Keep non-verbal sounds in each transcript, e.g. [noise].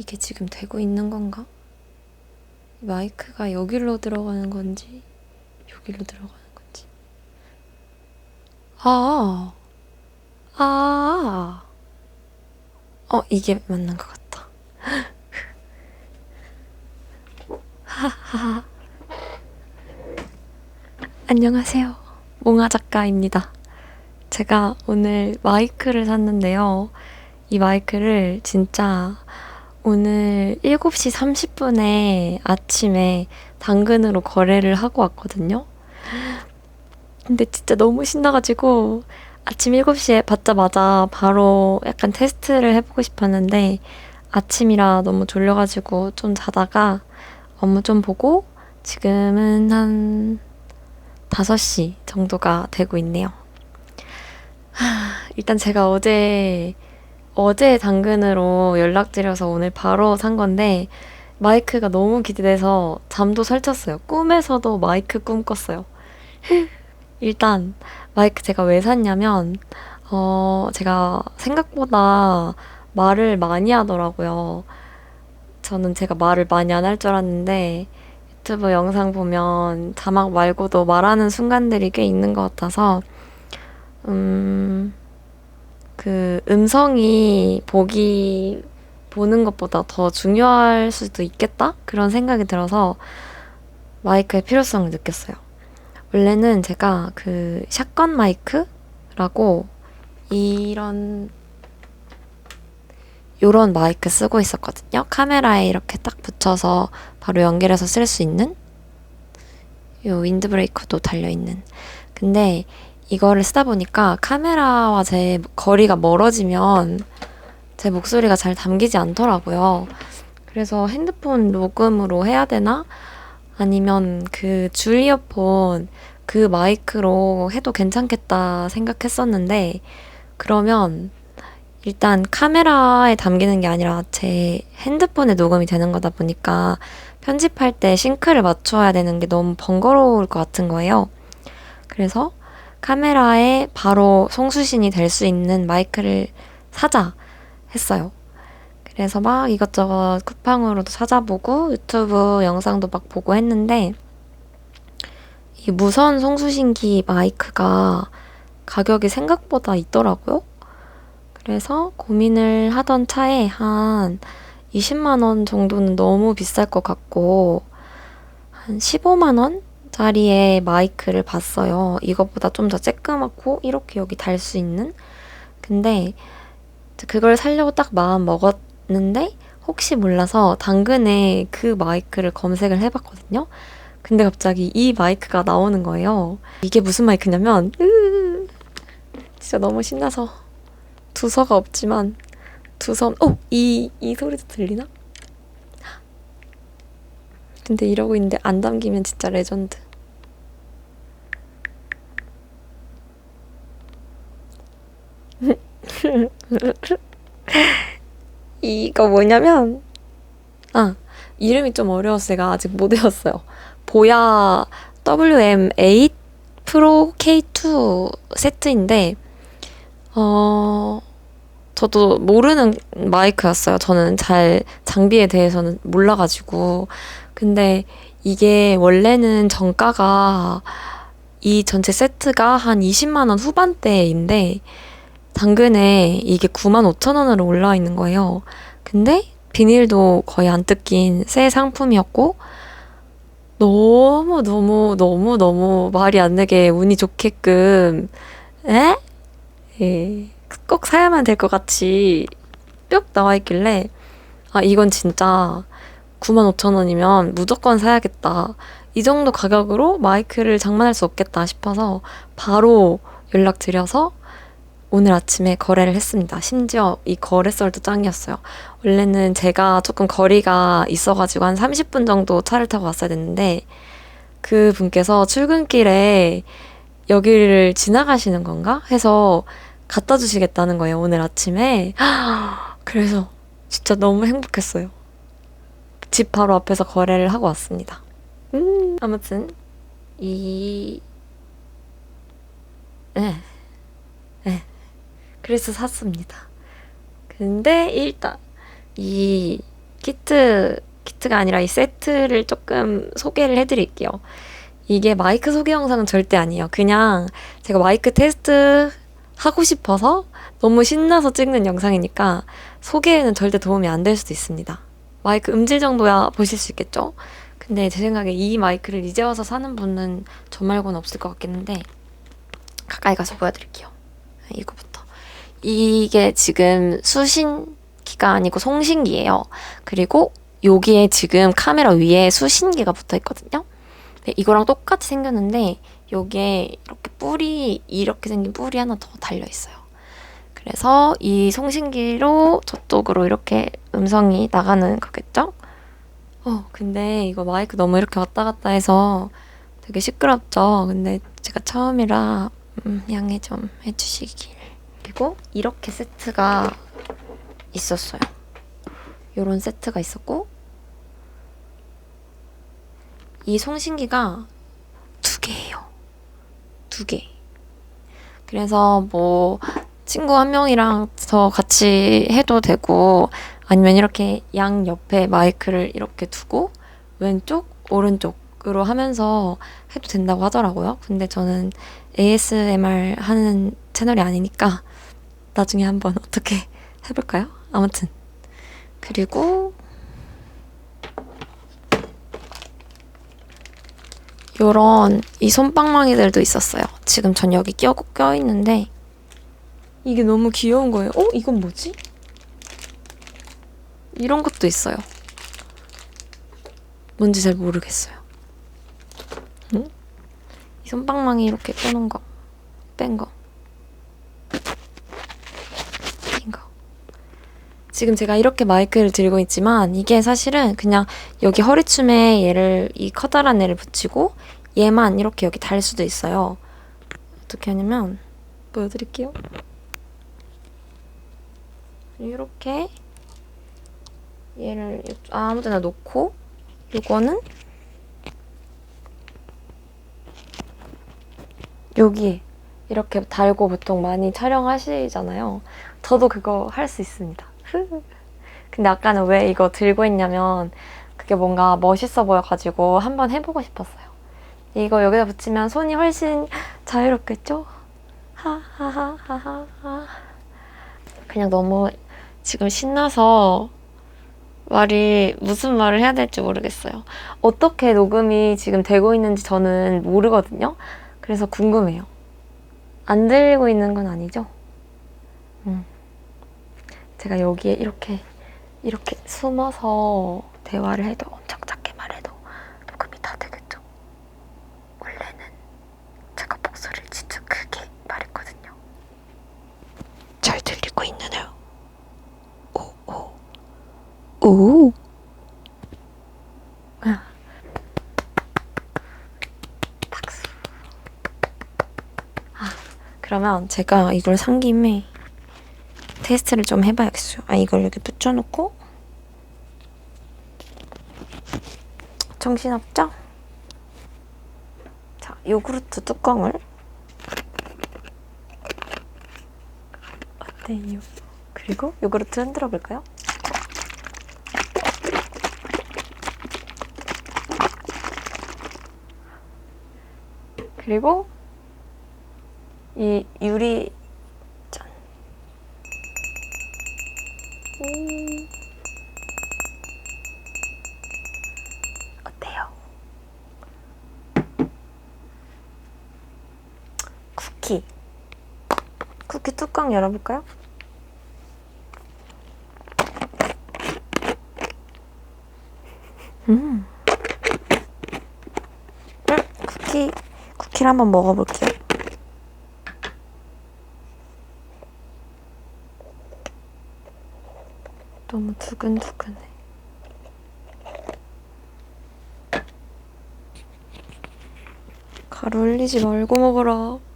이게 지금 되고 있는 건가? 마이크가 여기로 들어가는 건지, 여기로 들어가는 건지. 아, 아, 어, 이게 맞는 것 같다. 하하. [laughs] 안녕하세요. 몽아 작가입니다. 제가 오늘 마이크를 샀는데요. 이 마이크를 진짜 오늘 7시 30분에 아침에 당근으로 거래를 하고 왔거든요. 근데 진짜 너무 신나가지고 아침 7시에 받자마자 바로 약간 테스트를 해보고 싶었는데 아침이라 너무 졸려가지고 좀 자다가 업무 좀 보고 지금은 한 5시 정도가 되고 있네요. 하, 일단 제가 어제 어제 당근으로 연락드려서 오늘 바로 산 건데 마이크가 너무 기대돼서 잠도 설쳤어요. 꿈에서도 마이크 꿈 꿨어요. [laughs] 일단 마이크 제가 왜 샀냐면 어 제가 생각보다 말을 많이 하더라고요. 저는 제가 말을 많이 안 할 줄 알았는데 유튜브 영상 보면 자막 말고도 말하는 순간들이 꽤 있는 것 같아서 음, 그 음성이 보기 보는 것보다 더 중요할 수도 있겠다? 그런 생각이 들어서 마이크의 필요성을 느꼈어요. 원래는 제가 그 샷건 마이크라고 이런 요런 마이크 쓰고 있었거든요. 카메라에 이렇게 딱 붙여서 바로 연결해서 쓸 수 있는 요 윈드브레이커도 달려 있는. 근데 이거를 쓰다 보니까 카메라와 제 거리가 멀어지면 제 목소리가 잘 담기지 않더라고요. 그래서 핸드폰 녹음으로 해야 되나? 아니면 그 줄 이어폰 그 마이크로 해도 괜찮겠다 생각했었는데, 그러면 일단 카메라에 담기는 게 아니라 제 핸드폰에 녹음이 되는 거다 보니까 편집할 때 싱크를 맞춰야 되는 게 너무 번거로울 것 같은 거예요. 그래서 카메라에 바로 송수신이 될 수 있는 마이크를 사자 했어요. 그래서 막 이것저것 쿠팡으로도 찾아보고 유튜브 영상도 막 보고 했는데 이 무선 송수신기 마이크가 가격이 생각보다 있더라고요. 그래서 고민을 하던 차에 한 20만 원 정도는 너무 비쌀 것 같고 한 15만 원 짜리의 마이크를 봤어요. 이것보다 좀 더 쬐끄맣고 이렇게 여기 달 수 있는. 근데 그걸 살려고 딱 마음 먹었는데 혹시 몰라서 당근에 그 마이크를 검색을 해봤거든요. 근데 갑자기 이 마이크가 나오는 거예요. 이게 무슨 마이크냐면 으 진짜 너무 신나서 두서가 없지만 두선 어이이 이 소리도 들리나? 근데 이러고 있는데 안 담기면 진짜 레전드. [laughs] 이거 뭐냐면 아 이름이 좀 어려워서 제가 아직 못 외웠어요. 보야 WM8 프로 K2 세트인데 어 저도 모르는 마이크였어요. 저는 잘 장비에 대해서는 몰라가지고 근데 이게 원래는 정가가 이 전체 세트가 한 20만 원 후반대인데 당근에 이게 9만 5천 원으로 올라와 있는 거예요. 근데 비닐도 거의 안 뜯긴 새 상품이었고 너무 너무 너무 너무 말이 안 되게 운이 좋게끔 에? 예. 꼭 사야만 될 것 같이 뿅 나와 있길래 아 이건 진짜 9만 5천 원이면 무조건 사야겠다. 이 정도 가격으로 마이크를 장만할 수 없겠다 싶어서 바로 연락드려서 오늘 아침에 거래를 했습니다. 심지어 이 거래설도 짱이었어요. 원래는 제가 조금 거리가 있어가지고 한 30분 정도 차를 타고 왔어야 됐는데 그 분께서 출근길에 여기를 지나가시는 건가? 해서 갖다 주시겠다는 거예요, 오늘 아침에. [gasps] 그래서 진짜 너무 행복했어요. 집 바로 앞에서 거래를 하고 왔습니다. 음, 아무튼, 이, 네. 네. 그래서 샀습니다. 근데 일단 이 키트, 키트가 아니라 이 세트를 조금 소개를 해드릴게요. 이게 마이크 소개 영상은 절대 아니에요. 그냥 제가 마이크 테스트 하고 싶어서 너무 신나서 찍는 영상이니까 소개에는 절대 도움이 안 될 수도 있습니다. 마이크 음질 정도야 보실 수 있겠죠? 근데 제 생각에 이 마이크를 이제 와서 사는 분은 저 말고는 없을 것 같긴 한데 가까이 가서 보여드릴게요. 이거부터. 이게 지금 수신기가 아니고 송신기예요. 그리고 여기에 지금 카메라 위에 수신기가 붙어 있거든요. 네, 이거랑 똑같이 생겼는데 여기에 이렇게 뿔이 이렇게 생긴 뿔이 하나 더 달려 있어요. 그래서 이 송신기로 저쪽으로 이렇게 음성이 나가는 거겠죠? 어, 근데 이거 마이크 너무 이렇게 왔다 갔다 해서 되게 시끄럽죠? 근데 제가 처음이라 음, 양해 좀 해주시길. 그리고 이렇게 세트가 있었어요. 요런 세트가 있었고 이 송신기가 두 개예요. 두 개. 그래서 뭐 친구 한 명이랑 더 같이 해도 되고 아니면 이렇게 양 옆에 마이크를 이렇게 두고 왼쪽 오른쪽으로 하면서 해도 된다고 하더라고요. 근데 저는 ASMR 하는 채널이 아니니까 나중에 한번 어떻게 [laughs] 해볼까요? 아무튼 그리고 요런 이 손방망이들도 있었어요. 지금 전 여기 껴, 껴 있는데 이게 너무 귀여운 거예요. 어? 이건 뭐지? 이런 것도 있어요. 뭔지 잘 모르겠어요. 응? 이 손방망이 이렇게 껴놓은 거, 뺀 거. 긴 거. 지금 제가 이렇게 마이크를 들고 있지만 이게 사실은 그냥 여기 허리춤에 얘를 이 커다란 애를 붙이고 얘만 이렇게 여기 달 수도 있어요. 어떻게 하냐면 보여드릴게요. 이렇게 얘를 아무데나 놓고 요거는 여기 이렇게 달고 보통 많이 촬영하시잖아요. 저도 그거 할 수 있습니다. 근데 아까는 왜 이거 들고 있냐면 그게 뭔가 멋있어 보여가지고 한번 해보고 싶었어요. 이거 여기다 붙이면 손이 훨씬 자유롭겠죠? 하하하하하. 그냥 너무 지금 신나서 말이 무슨 말을 해야 될지 모르겠어요. 어떻게 녹음이 지금 되고 있는지 저는 모르거든요. 그래서 궁금해요. 안 들리고 있는 건 아니죠? 음. 제가 여기에 이렇게 이렇게 숨어서 대화를 해도 엄청 작게 말해도 녹음이 다 되겠죠? 원래는 제가 목소리를 진짜 크게 말했거든요. 잘 들리고 있나요? 오, 오. 오. 아. 박수. 아, 그러면 제가 이걸 산 김에 테스트를 좀 해봐야겠어요. 아, 이걸 여기 붙여놓고 정신없죠? 자, 요구르트 뚜껑을 어때요? 그리고 요구르트 흔들어 볼까요? 그리고 이 유리 짠. 음. 어때요? 쿠키. 쿠키 뚜껑 열어볼까요? 음. 음, 쿠키, 쿠키를 한번 먹어볼게요. 너무 두근두근해. 가루 흘리지 말고 먹어라.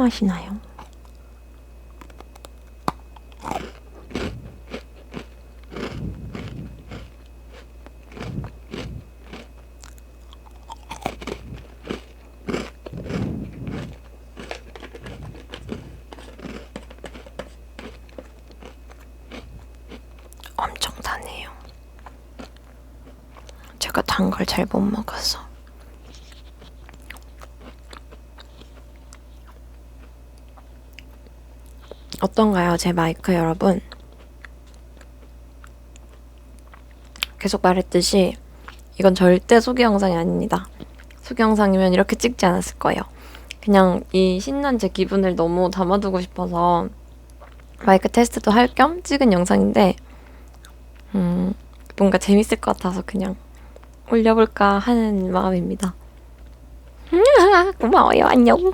맛이 나요. 엄청 다네요. 제가 단 걸 잘 못 먹어서. 어떤가요, 제 마이크 여러분? 계속 말했듯이 이건 절대 소개 영상이 아닙니다. 소개 영상이면 이렇게 찍지 않았을 거예요. 그냥 이 신난 제 기분을 너무 담아두고 싶어서 마이크 테스트도 할 겸 찍은 영상인데, 음, 뭔가 재밌을 것 같아서 그냥 올려볼까 하는 마음입니다. [laughs] 고마워요. 안녕.